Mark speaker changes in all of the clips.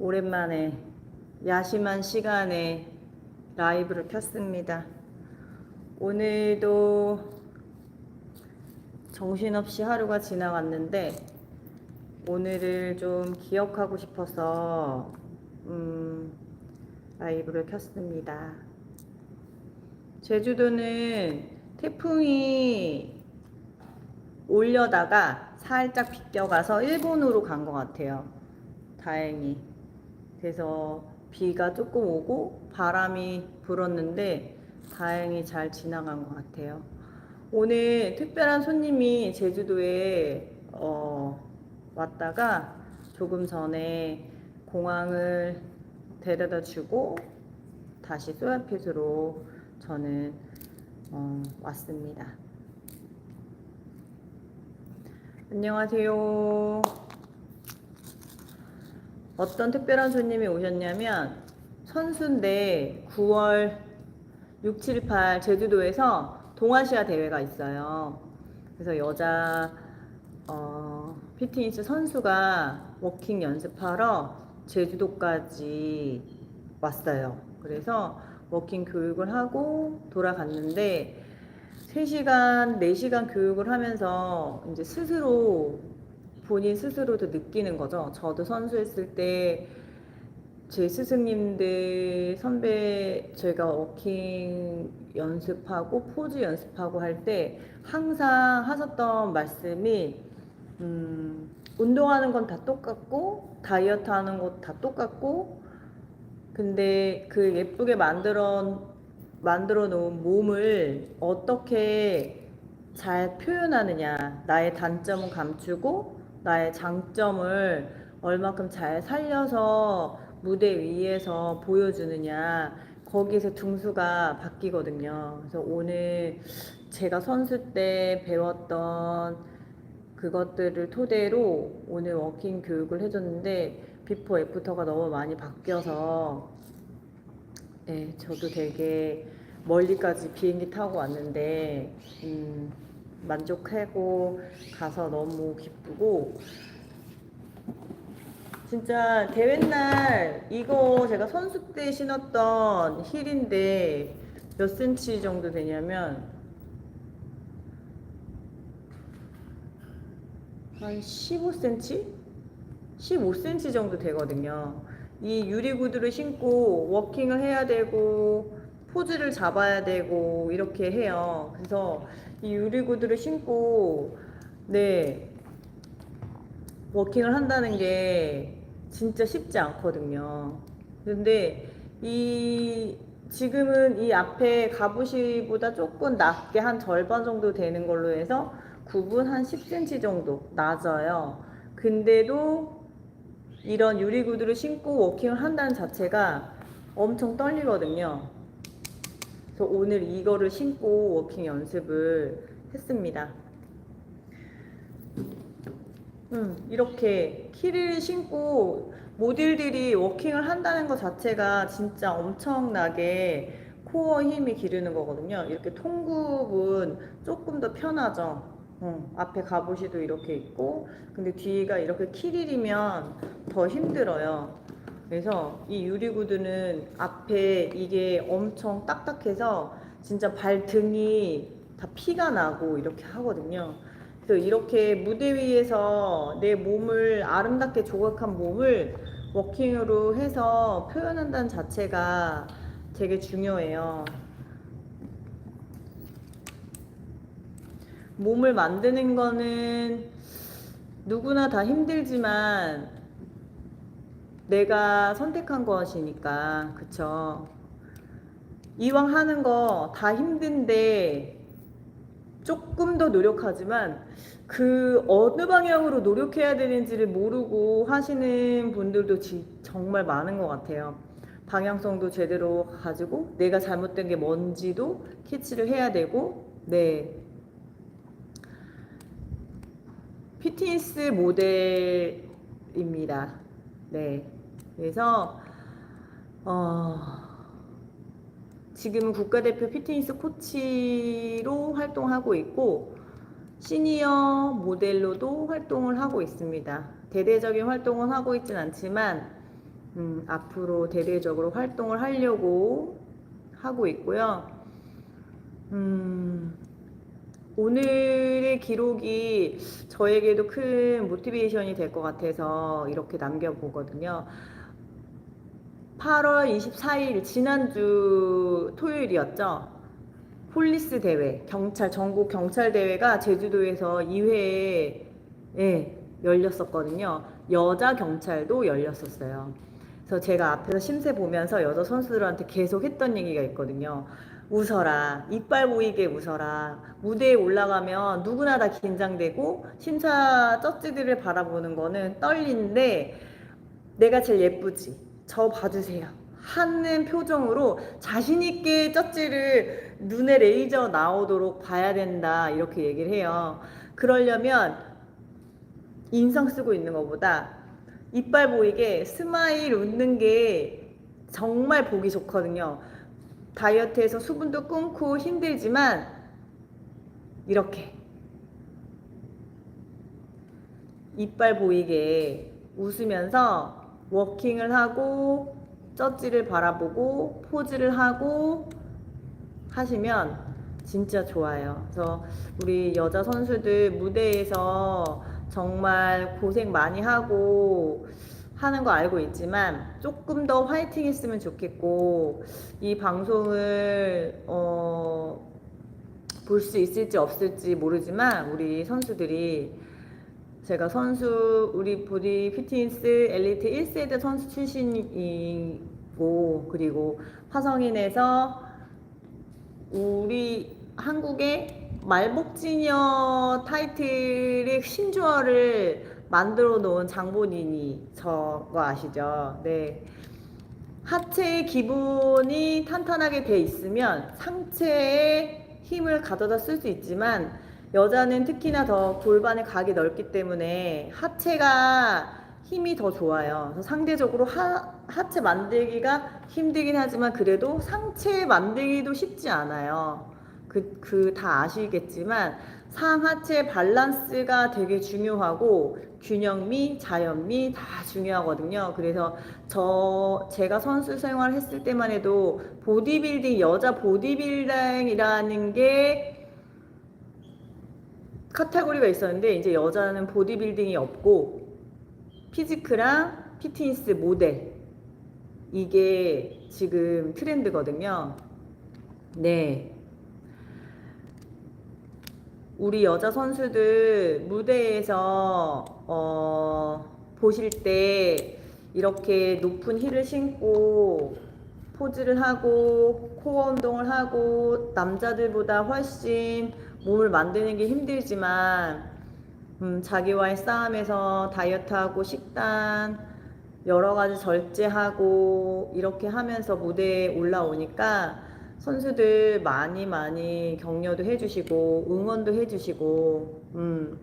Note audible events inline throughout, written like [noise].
Speaker 1: 오랜만에 야심한 시간에 라이브를 켰습니다. 오늘도 정신없이 하루가 지나갔는데 오늘을 좀 기억하고 싶어서 음, 라이브를 켰습니다. 제주도는 태풍이 올려다가 살짝 비껴가서 일본으로 간 것 같아요. 다행히. 그래서 비가 조금 오고 바람이 불었는데 다행히 잘 지나간 것 같아요. 오늘 특별한 손님이 제주도에 어, 왔다가 조금 전에 공항을 데려다 주고 다시 소야핏으로 저는 어, 왔습니다. 안녕하세요. 어떤 특별한 손님이 오셨냐면 선수인데 9월 6, 7, 8 제주도에서 동아시아 대회가 있어요. 그래서 여자 어, 피트니스 선수가 워킹 연습하러 제주도까지 왔어요. 그래서 워킹 교육을 하고 돌아갔는데 3시간, 4시간 교육을 하면서 이제 스스로 본인 스스로도 느끼는 거죠. 저도 선수했을 때 제 스승님들 선배 제가 워킹 연습하고 포즈 연습하고 할 때 항상 하셨던 말씀이 음, 운동하는 건 다 똑같고 다이어트 하는 것 다 똑같고 근데 그 예쁘게 만들어 만들어 놓은 몸을 어떻게 잘 표현하느냐 나의 단점은 감추고 나의 장점을 얼마큼 잘 살려서 무대 위에서 보여주느냐 거기에서 등수가 바뀌거든요. 그래서 오늘 제가 선수 때 배웠던 그것들을 토대로 오늘 워킹 교육을 해줬는데 비포 애프터가 너무 많이 바뀌어서 네, 저도 되게 멀리까지 비행기 타고 왔는데 음, 만족하고 가서 너무 기쁘고 진짜 대회 날 이거 제가 선수 때 신었던 힐인데 몇 센치 정도 되냐면 한 15cm? 15cm 정도 되거든요. 이 유리 구두를 신고 워킹을 해야 되고 포즈를 잡아야 되고 이렇게 해요. 그래서 이 유리 구두를 신고 네 워킹을 한다는 게 진짜 쉽지 않거든요. 근데 이 지금은 이 앞에 가부시보다 조금 낮게 한 절반 정도 되는 걸로 해서 굽은 한 10cm 정도 낮아요. 근데도 이런 유리 구두를 신고 워킹을 한다는 자체가 엄청 떨리거든요. 그래서 오늘 이거를 신고 워킹 연습을 했습니다. 음, 이렇게 키를 신고 모델들이 워킹을 한다는 것 자체가 진짜 엄청나게 코어 힘이 기르는 거거든요. 이렇게 통굽은 조금 더 편하죠. 어, 앞에 가보시도 이렇게 있고, 근데 뒤가 이렇게 키릴이면 더 힘들어요. 그래서 이 유리구두는 앞에 이게 엄청 딱딱해서 진짜 발등이 다 피가 나고 이렇게 하거든요. 그래서 이렇게 무대 위에서 내 몸을 아름답게 조각한 몸을 워킹으로 해서 표현한다는 자체가 되게 중요해요. 몸을 만드는 거는 누구나 다 힘들지만 내가 선택한 것이니까, 그쵸? 이왕 하는 거 다 힘든데 조금 더 노력하지만 그 어느 방향으로 노력해야 되는지를 모르고 하시는 분들도 지- 정말 많은 것 같아요. 방향성도 제대로 가지고 내가 잘못된 게 뭔지도 캐치를 해야 되고, 네. 피트니스 모델입니다. 네. 그래서, 어, 지금은 국가대표 피트니스 코치로 활동하고 있고 시니어 모델로도 활동을 하고 있습니다. 대대적인 활동은 하고 있진 않지만 음, 앞으로 대대적으로 활동을 하려고 하고 있고요. 음, 오늘의 기록이 저에게도 큰 모티베이션이 될 것 같아서 이렇게 남겨보거든요. 8월 24일 지난주 토요일이었죠. 폴리스 대회, 경찰 전국 경찰 대회가 제주도에서 2회에 예, 열렸었거든요. 여자 경찰도 열렸었어요. 그래서 제가 앞에서 심세 보면서 여자 선수들한테 계속 했던 얘기가 있거든요. 웃어라. 이빨 보이게 웃어라. 무대에 올라가면 누구나 다 긴장되고 심사 쩌찌들을 바라보는 거는 떨리는데 내가 제일 예쁘지. 저 봐주세요. 하는 표정으로 자신있게 쩌찌를 눈에 레이저 나오도록 봐야 된다. 이렇게 얘기를 해요. 그러려면 인상 쓰고 있는 것보다 이빨 보이게 스마일 웃는 게 정말 보기 좋거든요. 다이어트에서 수분도 끊고 힘들지만 이렇게 이빨 보이게 웃으면서 워킹을 하고 쩌지를 바라보고 포즈를 하고 하시면 진짜 좋아요. 그래서 우리 여자 선수들 무대에서 정말 고생 많이 하고 하는 거 알고 있지만 조금 더 화이팅 했으면 좋겠고 이 방송을 어, 볼 수 있을지 없을지 모르지만 우리 선수들이 제가 선수 우리 보디 피트니스 엘리트 1세대 선수 출신이고 그리고 화성인에서 우리 한국의 말복지녀 타이틀의 신조어를 만들어 놓은 장본인이 저거 아시죠? 네. 하체의 기본이 탄탄하게 돼 있으면 상체에 힘을 가져다 쓸 수 있지만 여자는 특히나 더 골반의 각이 넓기 때문에 하체가 힘이 더 좋아요. 상대적으로 하, 하체 만들기가 힘들긴 하지만 그래도 상체 만들기도 쉽지 않아요. 그, 그 다 아시겠지만 상하체 밸런스가 되게 중요하고 균형미, 자연미 다 중요하거든요. 그래서 저 제가 선수 생활 했을 때만 해도 보디빌딩 여자 보디빌딩이라는 게 카테고리가 있었는데 이제 여자는 보디빌딩이 없고 피지크랑 피트니스 모델 이게 지금 트렌드거든요. 네. 우리 여자 선수들 무대에서 어, 보실 때 이렇게 높은 힐을 신고 포즈를 하고 코어 운동을 하고 남자들보다 훨씬 몸을 만드는 게 힘들지만 음, 자기와의 싸움에서 다이어트하고 식단 여러 가지 절제하고 이렇게 하면서 무대에 올라오니까 선수들 많이 많이 격려도 해주시고 응원도 해주시고 음,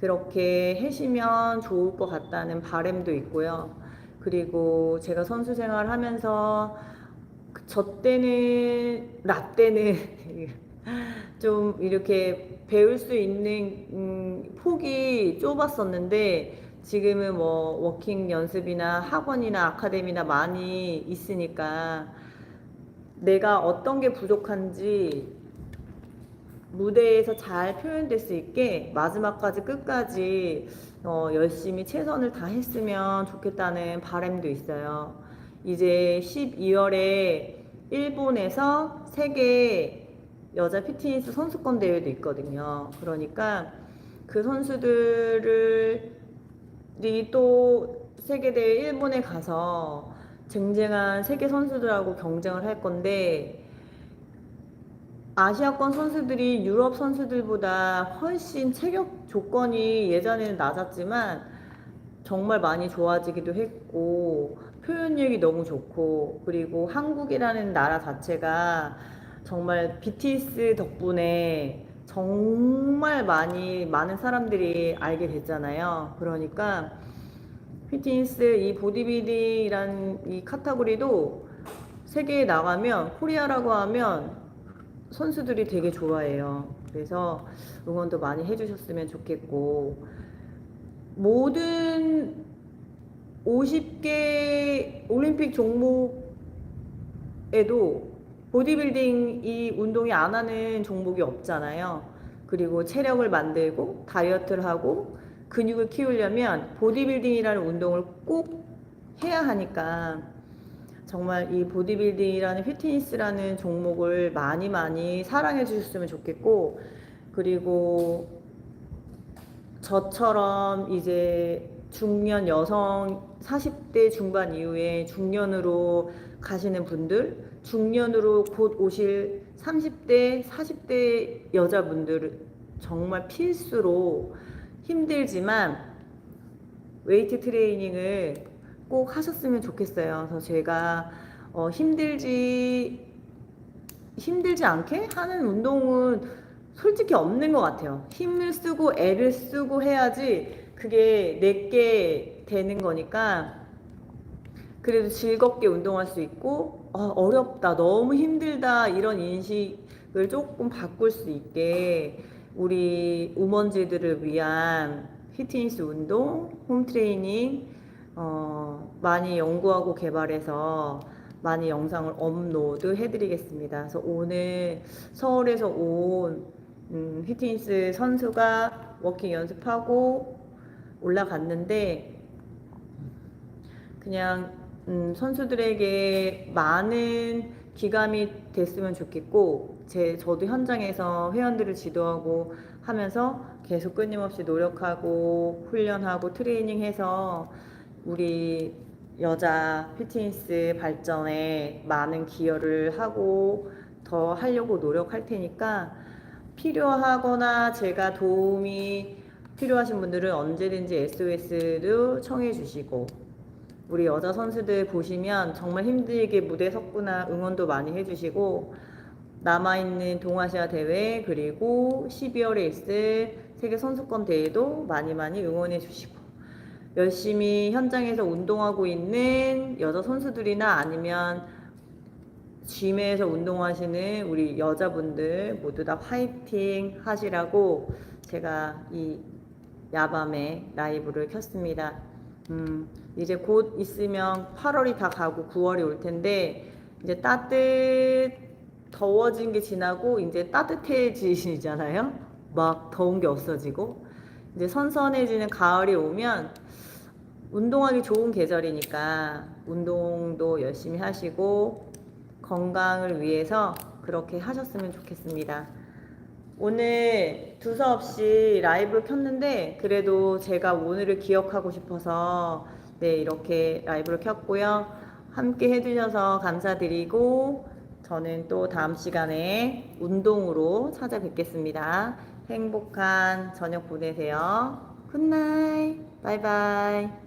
Speaker 1: 그렇게 해시면 좋을 것 같다는 바램도 있고요. 그리고 제가 선수 생활 하면서 저 때는 나 때는 [laughs] 좀 이렇게 배울 수 있는 음, 폭이 좁았었는데 지금은 뭐 워킹 연습이나 학원이나 아카데미나 많이 있으니까 내가 어떤 게 부족한지 무대에서 잘 표현될 수 있게 마지막까지 끝까지 어, 열심히 최선을 다했으면 좋겠다는 바람도 있어요. 이제 12월에 일본에서 세계 여자 피트니스 선수권 대회도 있거든요. 그러니까 그 선수들이 또 세계 대회 일본에 가서 쟁쟁한 세계 선수들하고 경쟁을 할 건데 아시아권 선수들이 유럽 선수들보다 훨씬 체격 조건이 예전에는 낮았지만 정말 많이 좋아지기도 했고 표현력이 너무 좋고 그리고 한국이라는 나라 자체가 정말 BTS 덕분에 정말 많이 많은 사람들이 알게 됐잖아요. 그러니까 피트니스 이 보디빌딩이란 이 카테고리도 세계에 나가면 코리아라고 하면 선수들이 되게 좋아해요. 그래서 응원도 많이 해주셨으면 좋겠고 모든 50개 올림픽 종목에도 보디빌딩 이 운동이 안 하는 종목이 없잖아요. 그리고 체력을 만들고 다이어트를 하고 근육을 키우려면 보디빌딩이라는 운동을 꼭 해야 하니까 정말 이 보디빌딩이라는 피트니스라는 종목을 많이 많이 사랑해 주셨으면 좋겠고 그리고 저처럼 이제 중년 여성 40대 중반 이후에 중년으로 가시는 분들, 중년으로 곧 오실 30대, 40대 여자분들 정말 필수로 힘들지만 웨이트 트레이닝을 꼭 하셨으면 좋겠어요. 그래서 제가 어, 힘들지 힘들지 않게 하는 운동은 솔직히 없는 것 같아요. 힘을 쓰고 애를 쓰고 해야지 그게 내게 되는 거니까 그래도 즐겁게 운동할 수 있고 아, 어 렵다, 너무 힘들다 이런 인식을 조금 바꿀 수 있게 우리 우먼지들을 위한 피트니스 운동, 홈 트레이닝 어, 많이 연구하고 개발해서 많이 영상을 업로드 해드리겠습니다. 그래서 오늘 서울에서 온 음, 피트니스 선수가 워킹 연습하고 올라갔는데 그냥 음, 선수들에게 많은 기감이 됐으면 좋겠고 제 저도 현장에서 회원들을 지도하고 하면서 계속 끊임없이 노력하고 훈련하고 트레이닝해서 우리 여자 피트니스 발전에 많은 기여를 하고 더 하려고 노력할 테니까 필요하거나 제가 도움이 필요하신 분들은 언제든지 SOS도 청해 주시고 우리 여자 선수들 보시면 정말 힘들게 무대 섰구나 응원도 많이 해주시고 남아있는 동아시아 대회 그리고 12월에 있을 세계 선수권 대회도 많이 많이 응원해 주시고 열심히 현장에서 운동하고 있는 여자 선수들이나 아니면 짐에서 운동하시는 우리 여자분들 모두 다 화이팅 하시라고 제가 이 야밤에 라이브를 켰습니다. 음, 이제 곧 있으면 8월이 다 가고 9월이 올 텐데 이제 따뜻 더워진 게 지나고 이제 따뜻해지잖아요. 막 더운 게 없어지고 이제 선선해지는 가을이 오면 운동하기 좋은 계절이니까 운동도 열심히 하시고 건강을 위해서 그렇게 하셨으면 좋겠습니다. 오늘 두서없이 라이브를 켰는데 그래도 제가 오늘을 기억하고 싶어서 네 이렇게 라이브를 켰고요. 함께 해주셔서 감사드리고 저는 또 다음 시간에 운동으로 찾아뵙겠습니다. 행복한 저녁 보내세요. 굿나잇 바이바이